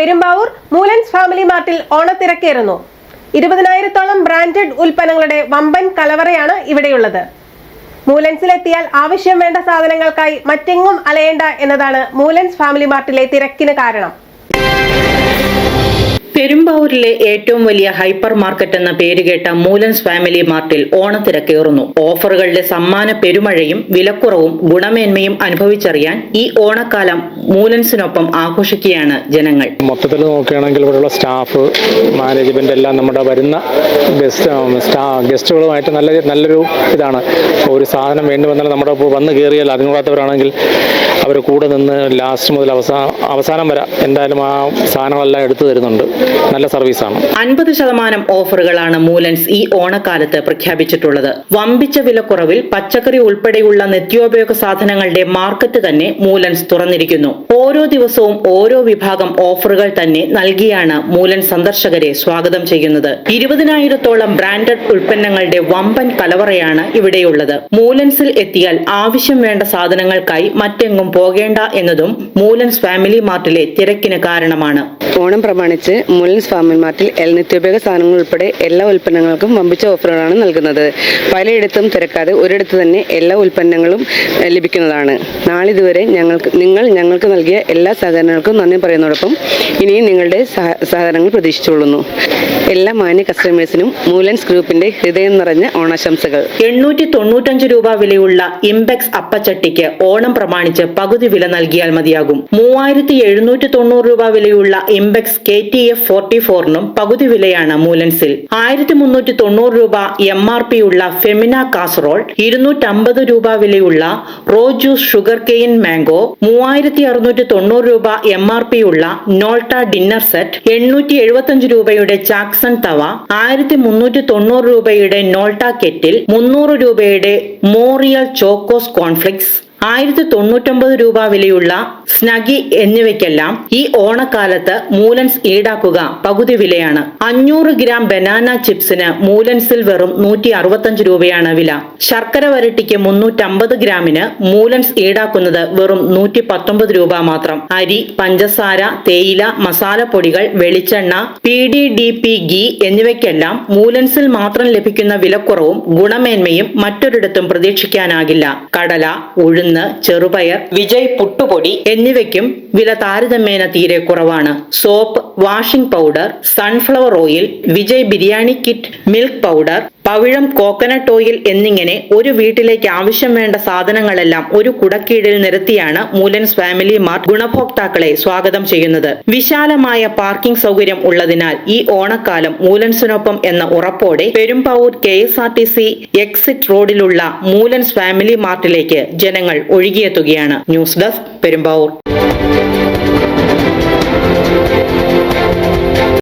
Perumbavoor Moolans family മാർട്ടിൽ ഓണത്തിരക്കേറുന്നു. ഇരുപതിനായിരത്തോളം ബ്രാൻഡഡ് ഉൽപ്പന്നങ്ങളുടെ വമ്പൻ കലവറയാണ് ഇവിടെയുള്ളത്. മൂലൻസിലെത്തിയാൽ ആവശ്യം വേണ്ട സാധനങ്ങൾക്കായി മറ്റെങ്ങും അലയേണ്ട എന്നതാണ് മൂലൻസ് ഫാമിലി മാർട്ടിലെ തിരക്കിന് കാരണം. പെരുമ്പാവൂരിലെ ഏറ്റവും വലിയ ഹൈപ്പർ മാർക്കറ്റ് എന്ന പേരുകേട്ട മൂലൻസ് ഫാമിലി മാർട്ടിൽ ഓണത്തിരക്കേറുന്നു. ഓഫറുകളുടെ സമ്മാന പെരുമഴയും വിലക്കുറവും ഗുണമേന്മയും അനുഭവിച്ചറിയാൻ ഈ ഓണക്കാലം മൂലൻസിനൊപ്പം ആഘോഷിക്കുകയാണ് ജനങ്ങൾ. മൊത്തത്തിൽ നോക്കുകയാണെങ്കിൽ ഇവിടെയുള്ള സ്റ്റാഫ് മാനേജ്മെന്റ് എല്ലാം നമ്മുടെ വരുന്ന ഗസ്റ്റ് സ്റ്റാ ഗസ്റ്റുകളുമായിട്ട് നല്ല നല്ലൊരു ഇതാണ്. ഒരു സാധനം വേണ്ടി വന്നാൽ നമ്മുടെ വന്ന് കയറിയാൽ അറിഞ്ഞുകൂടാത്തവരാണെങ്കിൽ അവർ കൂടെ നിന്ന് ലാസ്റ്റ് മുതൽ അവസാനം അവസാനം വരെ എന്തായാലും ആ സാധനങ്ങളെല്ലാം എടുത്തു തരുന്നുണ്ട്. നല്ല സർവീസാണ്. അൻപത് ശതമാനം ഓഫറുകളാണ് മൂലൻസ് ഈ ഓണക്കാലത്ത് പ്രഖ്യാപിച്ചിട്ടുള്ളത്. വമ്പിച്ച വിലക്കുറവിൽ പച്ചക്കറി ഉൾപ്പെടെയുള്ള നിത്യോപയോഗ സാധനങ്ങളുടെ മാർക്കറ്റ് തന്നെ മൂലൻസ് തുറന്നിരിക്കുന്നു. ഓരോ ദിവസവും ഓരോ വിഭാഗം ഓഫറുകൾ തന്നെ നൽകിയാണ് മൂലൻ സന്ദർശകരെ സ്വാഗതം ചെയ്യുന്നത്. ഇരുപതിനായിരത്തോളം ബ്രാൻഡഡ് ഉൽപ്പന്നങ്ങളുടെ വമ്പൻ കലവറയാണ് ഇവിടെയുള്ളത്. മൂലൻസിൽ എത്തിയാൽ ആവശ്യം വേണ്ട സാധനങ്ങൾക്കായി മറ്റെങ്ങും പോകേണ്ട എന്നതും മൂലൻസ് ഫാമിലി മാർട്ടിലെ തിരക്കിന് കാരണമാണ്. ഓണം പ്രമാണിച്ച് മുല്ലൻസ് ഫാമിൽ മാർട്ടിൽ എൽ നിത്യോപയോഗ സാധനങ്ങൾ ഉൾപ്പെടെ എല്ലാ ഉൽപ്പന്നങ്ങൾക്കും വമ്പിച്ച ഓഫറുകളാണ് നൽകുന്നത്. പലയിടത്തും തിരക്കാതെ ഒരിടത്ത് തന്നെ എല്ലാ ഉൽപ്പന്നങ്ങളും ലഭിക്കുന്നതാണ്. നാളിതുവരെ ഞങ്ങൾക്ക് നിങ്ങൾ ഞങ്ങൾക്ക് നൽകിയ എല്ലാ സഹകരണങ്ങൾക്കും നന്ദി പറയുന്നതോടൊപ്പം ഇനിയും നിങ്ങളുടെ സഹ- സഹകരണങ്ങൾ പ്രതീക്ഷിച്ചുകൊള്ളുന്നു. എല്ലാ മാന്യ കസ്റ്റമേഴ്സിനും മൂലൻസ് ഗ്രൂപ്പിന്റെ ഹൃദയം നിറഞ്ഞ ഓണാശംസകൾ. എണ്ണൂറ്റി തൊണ്ണൂറ്റഞ്ച് രൂപ വിലയുള്ള ഇംപെക്സ് അപ്പച്ചട്ടിക്ക് ഓണം പ്രമാണിച്ച് പകുതി വില നൽകിയാൽ മതിയാകും. മൂവായിരത്തി എഴുന്നൂറ്റി തൊണ്ണൂറ് രൂപ വിലയുള്ള Impex K T F forty ഫോറിനും പകുതി വിലയാണ് മൂലൻസിൽ. ആയിരത്തി മുന്നൂറ്റി തൊണ്ണൂറ് രൂപ എം ആർ പി ഉള്ള ഫെമിന കാസറോൾ ഇരുന്നൂറ്റമ്പത് രൂപ വിലയുള്ള raw juice sugar cane mango മൂവായിരത്തി അറുന്നൂറ്റി തൊണ്ണൂറ് രൂപ എം ആർ പി ഉള്ള നോൾട്ട ഡിന്നർ സെറ്റ് എണ്ണൂറ്റി എഴുപത്തഞ്ച് രൂപയുടെ ചാക്സൺ തവ ആയിരത്തി മുന്നൂറ്റി തൊണ്ണൂറ് രൂപയുടെ നോൾട്ട കെറ്റിൽ മുന്നൂറ് രൂപയുടെ മോറിയൽ ചോക്കോസ് കോൺഫ്ലിക്സ് ആയിരത്തി തൊണ്ണൂറ്റൊമ്പത് രൂപ വിലയുള്ള സ്നഗി എന്നിവയ്ക്കെല്ലാം ഈ ഓണക്കാലത്ത് മൂലൻസ് ഈടാക്കുക പകുതി വിലയാണ്. അഞ്ഞൂറ് ഗ്രാം ബനാന ചിപ്സിന് മൂലൻസിൽ വെറും നൂറ്റി അറുപത്തഞ്ച് രൂപയാണ് വില. ശർക്കര വരട്ടിക്ക് മുന്നൂറ്റമ്പത് ഗ്രാമിന് മൂലൻസ് ഈടാക്കുന്നത് വെറും നൂറ്റി പത്തൊമ്പത് രൂപ മാത്രം. അരി പഞ്ചസാര തേയില മസാലപ്പൊടികൾ വെളിച്ചെണ്ണ P D D P ghee എന്നിവയ്ക്കെല്ലാം മൂലൻസിൽ മാത്രം ലഭിക്കുന്ന വിലക്കുറവും ഗുണമേന്മയും മറ്റൊരിടത്തും പ്രതീക്ഷിക്കാനാകില്ല. കടല ഉഴുന്ന് ചെറുപയർ വിജയ് പുട്ടുപൊടി എന്നിവയ്ക്കും വില താരതമ്യേന തീരെ കുറവാണ്. Soap washing powder sunflower oil Vijay biryani kit milk powder Pavizham coconut oil എന്നിങ്ങനെ ഒരു വീട്ടിലേക്ക് ആവശ്യം വേണ്ട സാധനങ്ങളെല്ലാം ഒരു കുടക്കീഴിൽ നിരത്തിയാണ് മൂലൻസ് ഫാമിലി മാർട്ട് ഗുണഭോക്താക്കളെ സ്വാഗതം ചെയ്യുന്നത്. വിശാലമായ പാർക്കിംഗ് സൗകര്യം ഉള്ളതിനാൽ ഈ ഓണക്കാലം മൂലൻസിനൊപ്പം എന്ന ഉറപ്പോടെ Perumbavoor K S R T C exit റോഡിലുള്ള മൂലൻസ് ഫാമിലി മാർട്ടിലേക്ക് ജനങ്ങൾ ഒഴുകിയെത്തുകയാണ്. News desk Perumbavoor.